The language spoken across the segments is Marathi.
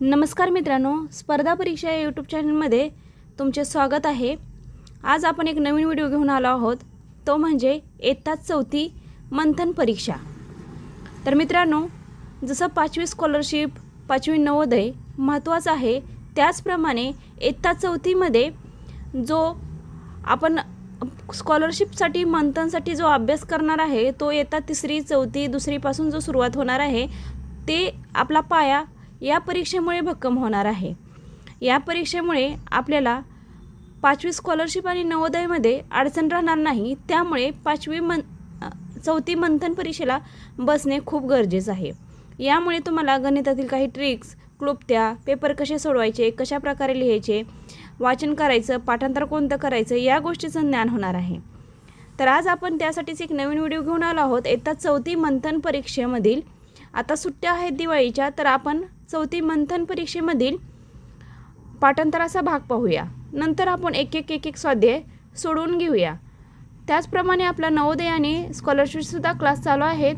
नमस्कार मित्रांनो स्पर्धा परीक्षा या यूट्यूब चॅनलमध्ये तुमचे स्वागत आहे. आज आपण एक नवीन व्हिडिओ घेऊन आलो आहोत. तो म्हणजे इयत्ता चौथी मंथन परीक्षा. तर मित्रांनो जसं पाचवी स्कॉलरशिप पाचवी नवोदय महत्त्वाचं आहे त्याचप्रमाणे इयत्ता चौथीमध्ये जो आपण स्कॉलरशिपसाठी मंथनसाठी जो अभ्यास करणार आहे तो इयत्ता तिसरी चौथी दुसरीपासून जो सुरुवात होणार आहे ते आपला पाया या परीक्षेमुळे भक्कम होणार आहे. या परीक्षेमुळे आपल्याला पाचवी स्कॉलरशिप आणि नवोदयमध्ये अडचण राहणार नाही. त्यामुळे पाचवी मन चौथी मंथन परीक्षेला बसणे खूप गरजेचं आहे. यामुळे तुम्हाला गणितातील काही ट्रिक्स क्लुप्त्या पेपर कसे सोडवायचे कशा प्रकारे लिहायचे वाचन करायचं पाठांतर कोणतं करायचं या गोष्टीचं ज्ञान होणार आहे. तर आज आपण त्यासाठीच एक नवीन व्हिडिओ घेऊन आलो आहोत. येत्या चौथी मंथन परीक्षेमधील आता सुट्ट्या आहेत दिवाळीच्या तर आपण चौथी मंथन परीक्षेमधील पाठांतराचा भाग पाहूया. नंतर आपण एक एक एक एक स्वाध्याय सोडवून घेऊया. त्याचप्रमाणे आपला नवोदय आणि स्कॉलरशिपसुद्धा क्लास चालू आहेत.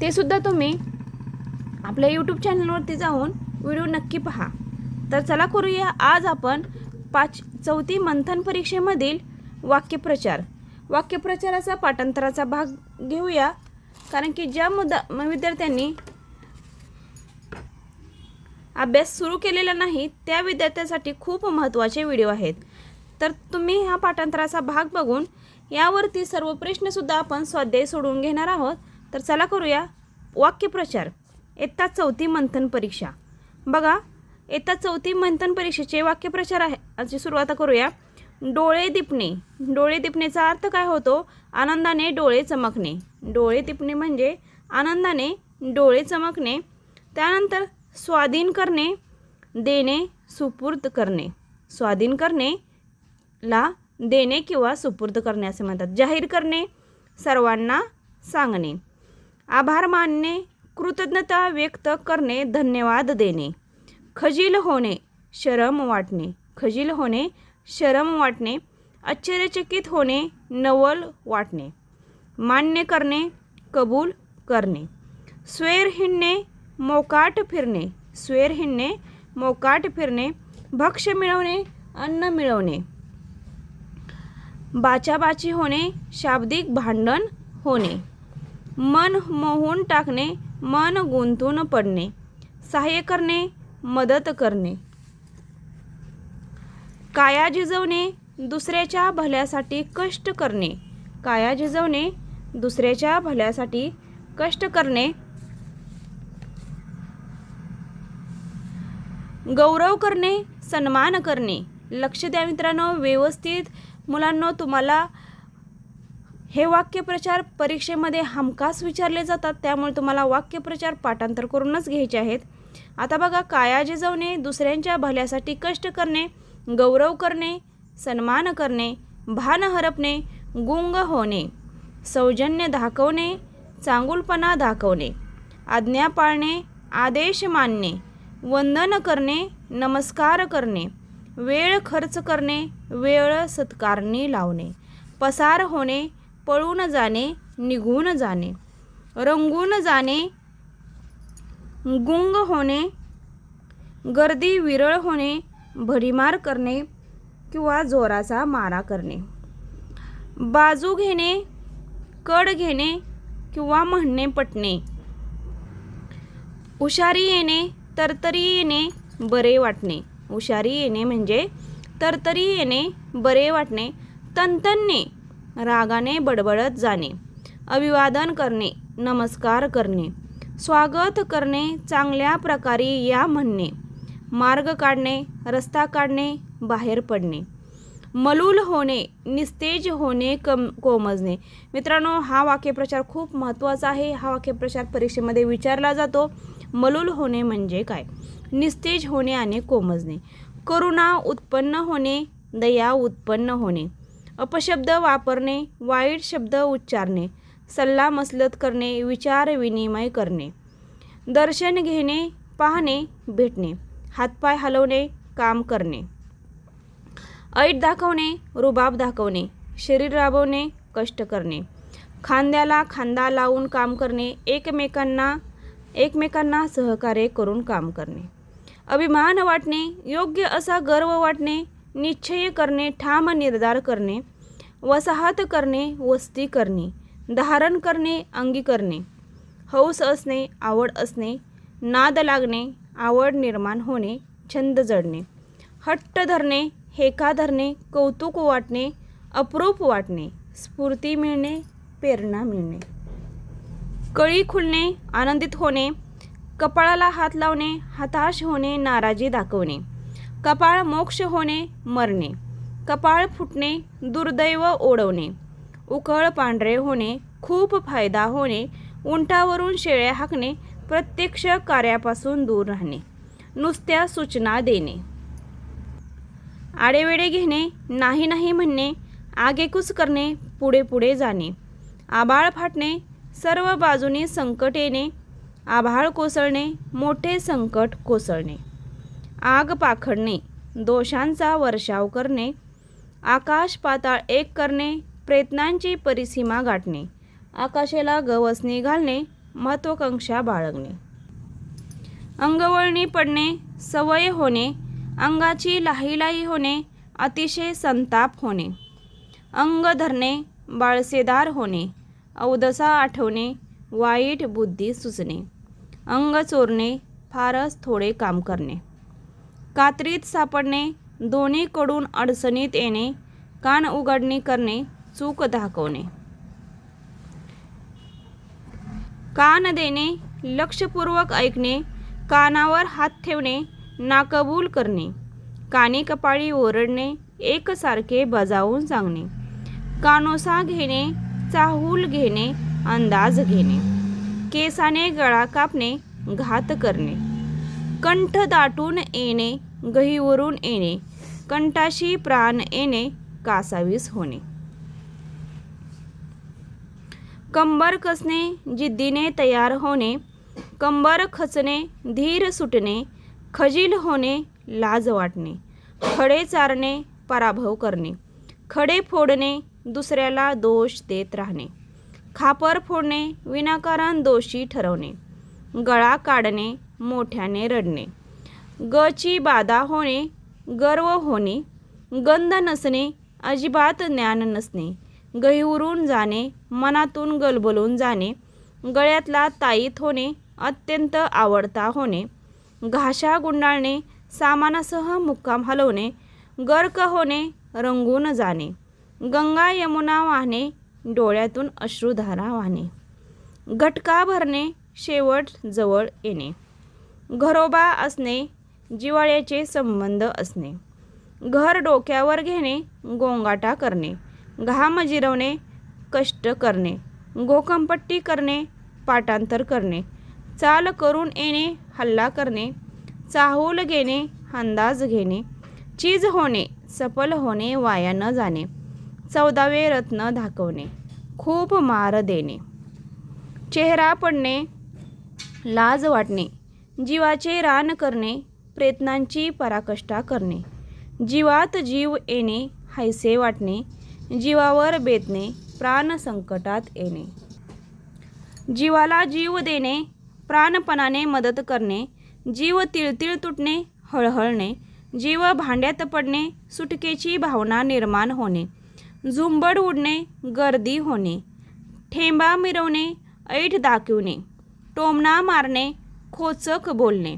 ते सुद्धा तुम्ही आपल्या यूट्यूब चॅनलवरती जाऊन व्हिडिओ नक्की पहा. तर चला करूया आज आपण पाच चौथी मंथन परीक्षेमधील वाक्यप्रचार. वाक्यप्रचाराचा पाठांतराचा भाग घेऊया. कारण की ज्या मुद्दा म- विद्यार्थ्यांनी अभ्यास सुरू केलेला नाही त्या विद्यार्थ्यांसाठी खूप महत्त्वाचे व्हिडिओ आहेत. तर तुम्ही हा पाठांतराचा भाग बघून यावरती सर्व प्रश्नसुद्धा आपण स्वाध्याय सोडवून घेणार आहोत. तर चला करूया वाक्यप्रचार इयत्ता चौथी मंथन परीक्षा. बघा इयत्ता चौथी मंथन परीक्षेचे वाक्यप्रचार आहे. याची सुरुवात करूया. डोळे दिपणे. डोळे दिपणेचा अर्थ काय होतो? आनंदाने डोळे चमकणे. डोळे दिपणे म्हणजे आनंदाने डोळे चमकणे. त्यानंतर स्वाधीन करणे देणे सुपूर्द करणे. स्वाधीन करणे ला देणे किंवा सुपूर्द करणे असे म्हणतात. जाहीर करणे सर्वांना सांगणे. आभार मानणे कृतज्ञता व्यक्त करणे धन्यवाद देणे. खजील होणे शरम वाटणे. खजील होणे शरम वाटणे. आश्चर्यचकित होणे नवल वाटणे. मान्य करणे कबूल करणे. स्वेर हिंडणे मोकाट फिरणे स्वेर हिंडणे मोकाट फिरणे भक्ष्य मिळवणे अन्न मिळवणे. बाचाबाची होणे शाब्दिक भांडण होणे. मन मोहून टाकणे मन गुंतून पडणे. सहाय्य करणे मदत करणे. काया झिजवणे दुसऱ्याच्या भल्यासाठी कष्ट करणे. काया झिजवणे दुसऱ्याच्या भल्यासाठी कष्ट करणे. गौरव करणे सन्मान करणे. लक्ष द्या मित्रांनो व्यवस्थित. मुलांनो तुम्हाला हे वाक्यप्रचार परीक्षेमध्ये हमखास विचारले जातात त्यामुळे तुम्हाला वाक्यप्रचार पाठांतर करूनच घ्यायचे आहेत. आता बघा काया जिजवणे दुसऱ्यांच्या भल्यासाठी कष्ट करणे गौरव करणे सन्मान करणे भान हरपणे गुंग होणे सौजन्य दाखवणे चांगुलपणा दाखवणे आज्ञा पाळणे आदेश मानणे. वंदन करणे नमस्कार करणे वेळ खर्च करणे वेळ सत्कारणी लावणे पसार होणे पळून जाणे निघून जाणे रंगून जाणे गुंग होणे गर्दी विरळ होणे भडीमार करणे किंवा जोराचा मारा करणे बाजू घेणे कड घेणे किंवा म्हणणे पटणे हुशारी येणे तरतरी येणे बरे वाटणे. हुशारी येणे म्हणजे तरतरी येणे बरे वाटणे तनतनने रागाने बडबडत जाणे. अभिवादन करणे नमस्कार करणे. स्वागत करणे चांगल्या प्रकारे या म्हणणे. मार्ग काढणे रस्ता काढणे बाहेर पडणे. मलूल होणे निस्तेज होणे कम कोमजणे. मित्रांनो हा वाक्यप्रचार खूप महत्त्वाचा आहे. हा वाक्यप्रचार परीक्षेमध्ये विचारला जातो. मलूल होणे म्हणजे काय? निस्तेज होणे आणि कोमजणे. करुणा उत्पन्न होणे दया उत्पन्न होणे. अपशब्द वापरणे वाईट शब्द उच्चारणे. सल्ला मसलत करणे विचार विनिमय करणे. दर्शन घेणे पाहणे भेटणे. हातपाय हलवणे काम करणे. ऐट दाखवणे रुबाब दाखवणे. शरीर राबवणे कष्ट करणे. खांद्याला खांदा लावून काम करणे. एकमेकांना एकमेकांना सहकार्य करून काम करणे. अभिमान वाटणे योग्य असा गर्व वाटणे निश्चय करणे ठाम निर्धार करणे वसाहत करणे वस्ती करणे धारण करणे अंगी करणे हौस असणे आवड असणे नाद लागणे आवड निर्माण होणे छंद जडणे हट्ट धरणे हेका धरणे कौतुक वाटणे अप्रूप वाटणे स्फूर्ती मिळणे प्रेरणा मिळणे. कळी खुलणे आनंदित होणे कपाळाला हात लावणे हताश होणे नाराजी दाखवणे. कपाळ मोक्ष होणे मरणे. कपाळ फुटणे दुर्दैव ओढवणे. उकळ पांढरे होणे खूप फायदा होणे. उंटावरून शेळ्या हाकणे प्रत्यक्ष कार्यापासून दूर राहणे. नुसत्या सूचना देणे. आडेवेडे घेणे नाही नाही म्हणणे. आगेकूच करणे पुढे पुढे जाणे. आबाळ फाटणे सर्व बाजूने संकट येणे आभाळ कोसळणे मोठे संकट कोसळणे. आग पाखडणे दोषांचा वर्षाव करणे आकाश पाताळ एक करणे प्रयत्नांची परिसीमा गाठणे आकाशाला गवसणी घालणे महत्वाकांक्षा बाळगणे. अंगवळणी पडणे सवय होणे अंगाची लाहीलाही होणे अतिशय संताप होणे. अंग धरणे बाळसेदार होणे. अवदसा आठवणे वाईट बुद्धी सुचणे अंग चोरणे फारच थोडे काम करणे. कात्रीत सापडणे दोन्हीकडून अडचणीत येणे कान उघडणी करणे चूक दाखवणे. कान देणे लक्षपूर्वक ऐकणे कानावर हात ठेवणे नाकबूल करणे काने कपाळी ओरडणे एकसारखे बजावून सांगणे. कानोसा घेणे चाहूल घेणे अंदाज घेणे केसाने गळा कापणे घात करणे कंठ दाटून येणे गहीवरून येणे कंठाशी प्राण येणे कासावीस होणे. कंबर कसणे जिद्दीने तयार होणे कंबर खचणे धीर सुटणे खजील होणे लाज वाटणे खडे चारणे पराभव करणे खडे फोडणे दुसऱ्याला दोष देत राहणे. खापर फोडणे विनाकारण दोषी ठरवणे. गळा काढणे मोठ्याने रडणे. गची बाधा होणे गर्व होणे. गंध नसणे अजिबात ज्ञान नसणे. गहिवरून जाणे मनातून गलबलून जाणे. गळ्यातला ताईत होणे अत्यंत आवडता होणे. घाशा गुंडाळणे सामानासह मुक्काम हलवणे. गर्क होणे रंगून जाणे. गंगा यमुना वाहणे डोळ्यातून अश्रुधारा वाहणे. घटका भरणे शेवट जवळ येणे. घरोबा असणे जिवाळ्याचे संबंध असणे. घर डोक्यावर घेणे गोंगाटा करणे. घाम जिरवणे कष्ट करणे. गोकंपट्टी करणे पाठांतर करणे. चाल करून येणे हल्ला करणे. चाहूल घेणे अंदाज घेणे. चीज होणे सफल होणे वाया न जाणे. चौदावे रत्न दाखवणे. खूप मार देणे. चेहरा पडणे लाज वाटणे. जीवाचे रान करणे प्रयत्नांची पराकष्टा करणे. जीवात जीव येणे हैसे वाटणे. जीवावर बेतणे प्राण संकटात येणे. जीवाला जीव देणे प्राणपणाने मदत करणे. जीव तिळतिळ तुटणे हळहळणे. जीव भांड्यात पडणे सुटकेची भावना निर्माण होणे. झुंबड उडणे गर्दी होणे ठेंबा मिरवणे ऐट दाखवणे टोमणा मारणे खोचक बोलणे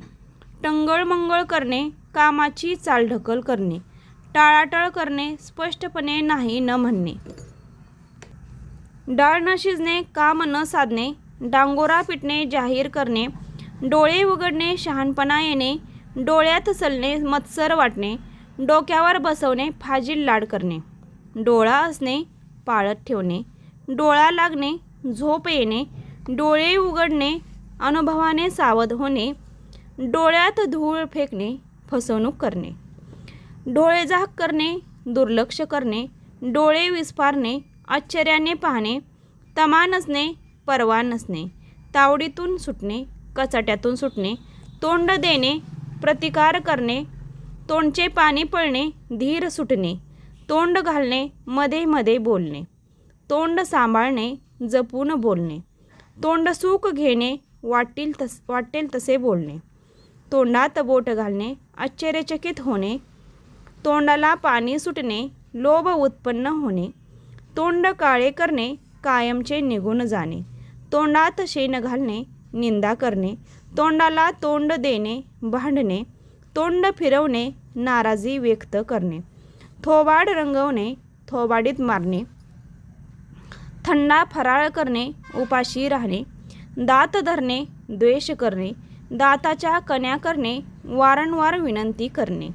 टंगळमंगळ करणे कामाची चालढकल करणे टाळाटाळ करणे स्पष्टपणे नाही न म्हणणे. डाळ न शिजणे काम न साधणे डांगोरा पिटणे जाहीर करणे डोळे उघडणे शहाणपणा येणे डोळ्यात चलणे मत्सर वाटणे डोक्यावर बसवणे फाजील लाड करणे. डोळा असणे पाळत ठेवणे डोळा लागणे झोप येणे डोळे उघडणे अनुभवाने सावध होणे डोळ्यात धूळ फेकणे फसवणूक करणे डोळे झाक करणे दुर्लक्ष करणे डोळे विस्फारणे आश्चर्याने पाहणे तमा नसणे परवा नसणे तावडीतून सुटणे कचाट्यातून सुटणे तोंड देणे प्रतिकार करणे तोंडचे पाणी पळणे धीर सुटणे तोंड घालणे मध्ये मध्ये बोलणे. तोंड सांभाळणे जपून बोलणे. तोंड सुख घेणे वाटेल तस वाटेल तसे बोलणे. तोंडात बोट घालणे आश्चर्यचकित होणे. तोंडाला पाणी सुटणे लोभ उत्पन्न होणे. तोंड काळे करणे कायमचे निघून जाणे. तोंडात शेण घालणे निंदा करणे. तोंडाला तोंड देणे भांडणे. तोंड फिरवणे नाराजी व्यक्त करणे. थोबाड रंगवणे थोबाडीत मारणे. थंडा फराळ करणे उपाशी राहणे. दात धरणे द्वेष करणे. दाताच्या कण्या करणे वारंवार विनंती करणे.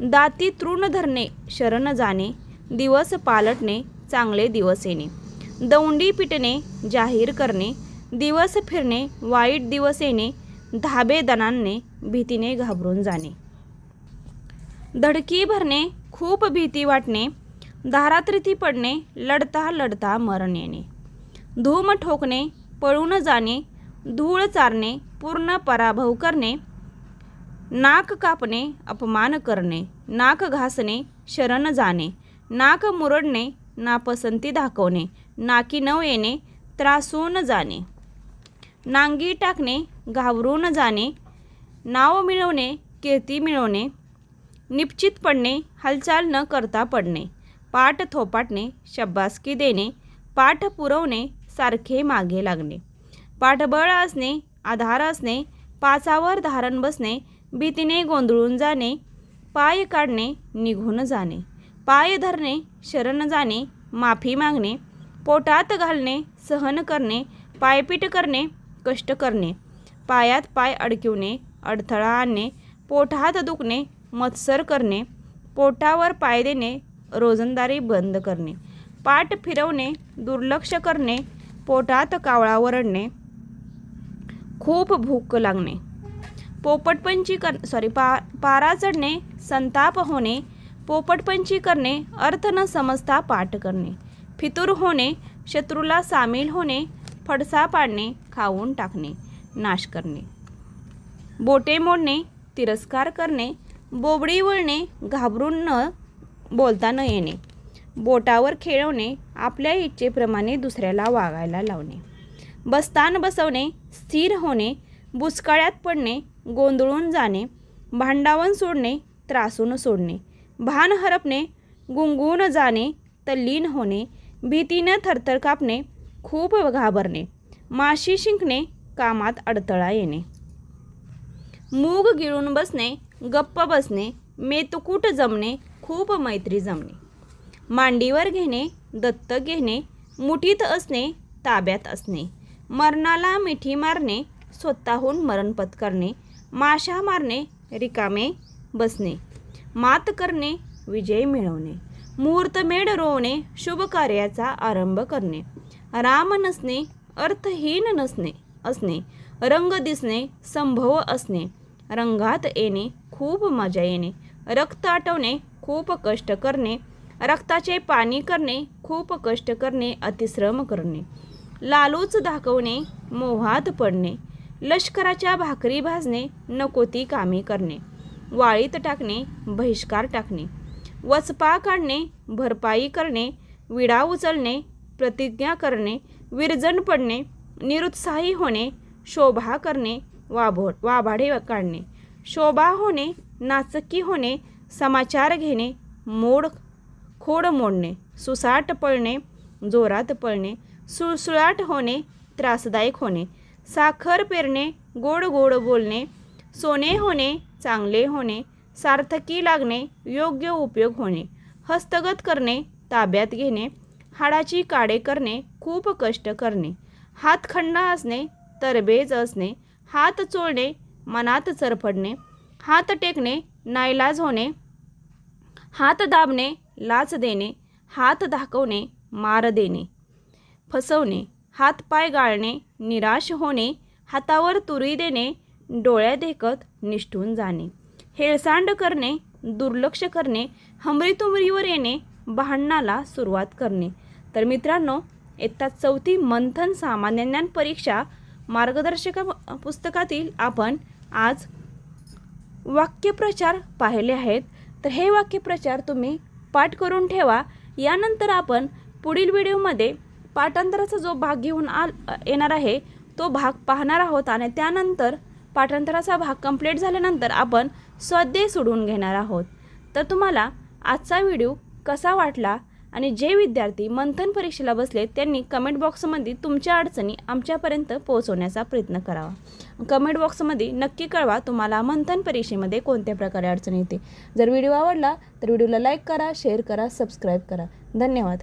दाती तृण धरणे शरण जाणे. दिवस पालटणे चांगले दिवस येणे. दौंडी पिटणे जाहीर करणे. दिवस फिरणे वाईट दिवस येणे. धाबे दणांने भीतीने घाबरून जाणे. धडकी भरणे खूप भीती वाटणे धारात्रिती पडणे लढता लढता मरण येणे. धूम ठोकणे पळून जाणे धूळ चारणे पूर्ण पराभव करणे नाक कापणे अपमान करणे नाक घासणे शरण जाणे नाक मुरडणे नापसंती दाखवणे नाकी न येणे त्रासून जाणे. नांगी टाकणे घाबरून जाणे नाव मिळवणे कीर्ती मिळवणे निश्चित पडणे हालचाल न करता पडणे पाठ थोपाटणे शब्बासकी देणे पाठ पुरवणे सारखे मागे लागणे. पाठबळ असणे आधार असणे पाचावर धारण बसणे भीतीने गोंधळून जाणे पाय काढणे निघून जाणे पाय धरणे शरण जाणे माफी मागणे पोटात घालणे सहन करणे पायपीट करणे कष्ट करणे पायात पाय अडकिवणे अडथळा आणणे पोटात दुखणे मत्सर करणे पोटावर पाय देणे रोजंदारी बंद करणे पाठ फिरवणे दुर्लक्ष करणे पोटात कावळा वरडणे खूप भूक लागणे पोपटपंची कर सॉरी पा पारा चढणे संताप होणे पोपटपंची करणे अर्थ न समजता पाठ करणे फितूर होणे शत्रूला सामील होणे फडसा पाडणे खाऊन टाकणे नाश करणे बोटे मोडणे तिरस्कार करणे बोबडी वळणे घाबरून न बोलता न येणे. बोटावर खेळवणे आपल्या इच्छेप्रमाणे दुसऱ्याला वागायला लावणे. बस्तान बसवणे स्थिर होणे बुचकाळ्यात पडणे गोंधळून जाणे भांडावण सोडणे त्रासून सोडणे. भान हरपणे गुंगून जाणे तल्लीन होणे भीतीनं थरथर कापणे खूप घाबरणे. माशी शिंकणे कामात अडथळा येणे. मूग गिळून बसणे गप्प बसणे मेतकूट जमणे खूप मैत्री जमणे. मांडीवर घेणे दत्तक घेणे मुठीत असणे ताब्यात असणे. मरणाला मिठी मारणे स्वतःहून मरण पत्करणे माशा मारणे रिकामे बसणे. मात करणे विजय मिळवणे. मुहूर्तमेढ रोवणे शुभ कार्याचा आरंभ करणे. राम नसणे अर्थहीन नसणे असणे. रंग दिसणे संभव असणे. रंगात येणे खूप मजा येणे. रक्त आटवणे खूप कष्ट करणे. रक्ताचे पाणी करणे खूप कष्ट करणे अतिश्रम करणे. लालूच दाखवणे मोहात पडणे. लष्कराच्या भाकरी भाजणे नको ती कामे करणे. वाळीत टाकणे बहिष्कार टाकणे. वचपा काढणे भरपाई करणे. विडा उचलणे प्रतिज्ञा करणे. विरजण पडणे. निरुत्साही होणे शोभा करणे. वाभो वाभाडे काढणे. शोभा होणे नाचकी होणे समाचार घेणे मोड खोड मोडणे सुसाट पळणे जोरात पळणे सुळसुळाट होणे त्रासदायक होणे. साखर पेरणे गोड गोड बोलणे सोने होणे चांगले होणे सार्थकी लागणे योग्य उपयोग होणे. हस्तगत करणे ताब्यात घेणे हाडाची काडे करणे खूप कष्ट करणे. हातखंडा असणे तरबेज असणे हात चोळणे मनात चरफडणे हात टेकणे नाईलाज होणे हात दाबणे लाच देणे हात दाखवणे मार देणे फसवणे हातपाय गाळणे निराश होणे हातावर तुरी देणे डोळ्या देखत निष्ठून जाणे हेळसांड करणे दुर्लक्ष करणे हमरीतुमरीवर येणे भांडणाला सुरुवात करणे. तर मित्रांनो इयत्ता चौथी मंथन सामान्य ज्ञान परीक्षा मार्गदर्शक पुस्तकातील आपण आज वाक्यप्रचार पाहिले आहेत. तर हे वाक्यप्रचार तुम्ही पाठ करून ठेवा. यानंतर आपण पुढील व्हिडिओमध्ये पाठांतराचा जो भाग घेऊन आल येणार आहे तो भाग पाहणार आहोत आणि त्यानंतर पाठांतराचा भाग कंप्लीट झाल्यानंतर आपण स्वाध्याय सोडवून घेणार आहोत. तर तुम्हाला आजचा व्हिडिओ कसा वाटला? आणि जे विद्यार्थी मंथन परीक्षेला बसले त्यांनी कमेंट बॉक्समध्ये तुमच्या अडचणी आमच्यापर्यंत पोहोचवण्याचा प्रयत्न करावा. कमेंट बॉक्समध्ये नक्की कळवा तुम्हाला मंथन परीक्षेमध्ये कोणत्या प्रकारे अडचणी येते जर व्हिडिओ आवडला तर व्हिडिओला लाईक करा शेअर करा सबस्क्राईब करा. धन्यवाद.